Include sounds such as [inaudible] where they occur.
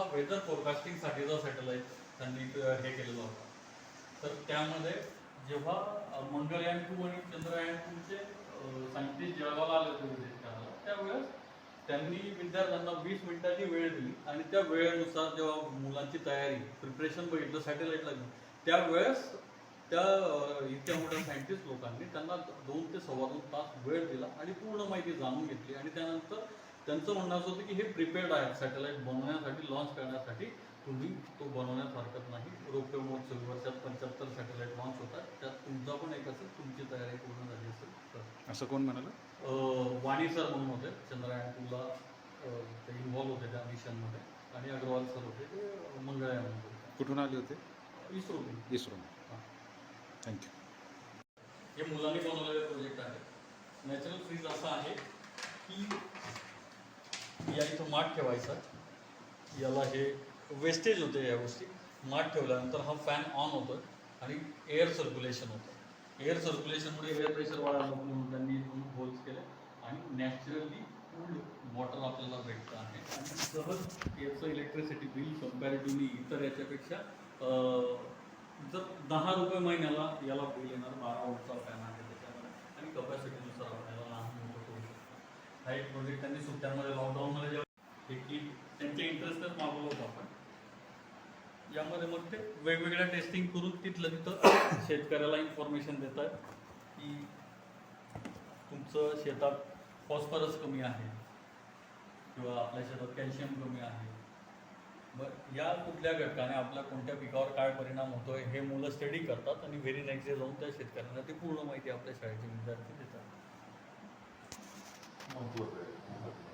हा weather फोरकास्टिंगसाठीचा satellite त्यांनी हे केलेला होता. तर त्यामध्ये जेव्हा मंगलयान मंगळयान टू आणि चंद्रयान टूचे सायंटिस्ट जळगावला आले होते विजिट करायला त्यावेळेस त्यांनी विद्यार्थ्यांना वीस मिनिटाची वेळ दिली आणि त्या वेळेनुसार जेव्हा मुलांची तयारी प्रिपरेशन बघितलं सॅटेलाईट लागली त्यावेळेस त्या इतक्या मोठ्या सायंटिस्ट लोकांनी त्यांना दोन ते सव्वा दोन तास वेळ दिला आणि पूर्ण माहिती जाणून घेतली आणि त्यानंतर त्यांचं म्हणणं असं होतं की हे प्रिपेअर्ड आहे सॅटेलाइट बनवण्यासाठी लॉन्च करण्यासाठी. तुम्ही तो बनवण्यास हरकत नाही. रोपे महोत्सवी वर्षात पंच्याहत्तर सॅटेलाइट लॉन्च होतात. त्यात तुमचा पण एक असेल तुमची तयारी पूर्ण झाली असेल तर. असं कोण म्हणालं? वाणी सर म्हणून होते. अं, ते इन्व्हॉल्व होते त्या मिशनमध्ये आणि अग्रवाल सर होते ते अं, मंगळयान होते. कुठून आले होते? इस्रो इस्रो थँक्यू हे मुलांनी बनवलेले प्रोजेक्ट आहे नॅचरल फ्रीज असा आहे की या इथं माठ ठेवायचा. याला हे वेस्टेज होते या गोष्टी. माठ ठेवल्यानंतर हा फॅन ऑन होतो आणि एअर सर्क्युलेशन होतं एअर सर्क्युलेशनमुळे एअर प्रेशर वाढायला नको म्हणून त्यांनी होल्स केले आणि नॅचरली कूल्ड वॉटर आपल्याला भेटतं आहे. आणि सहज याचं इलेक्ट्रिसिटी बिल कम्पॅरेटिव्हली इतर याच्यापेक्षा जर दहा रुपये महिन्याला याला बिल येणार बारा वोल्टचा फॅन आहे त्याच्यामध्ये आणि कपॅसिटीनुसार आपण याला लहान मोठं करू शकतो हा एक प्रोजेक्ट त्यांनी सुट्ट्यांमध्ये लॉकडाऊनमध्ये जेव्हा की किट त्यांच्या इंटरेस्टच मागवलं होतं आपण. यामध्ये मग ते वेगवेगळ्या टेस्टिंग करून तिथलं तिथं [coughs] शेतकऱ्याला इन्फॉर्मेशन देत आहेत की तुमचं शेतात फॉस्फरस कमी आहे किंवा आपल्या शेतात कॅल्शियम कमी आहे. मग या कुठल्या घटकाने आपल्या कोणत्या पिकावर काय परिणाम होतोय हे मुलं स्टडी करतात आणि व्हेरी नेक्स्ट डे जाऊन त्या शेतकऱ्यांना ती पूर्ण माहिती आपल्या शाळेचे विद्यार्थी देतात. महत्वाचं आहे हे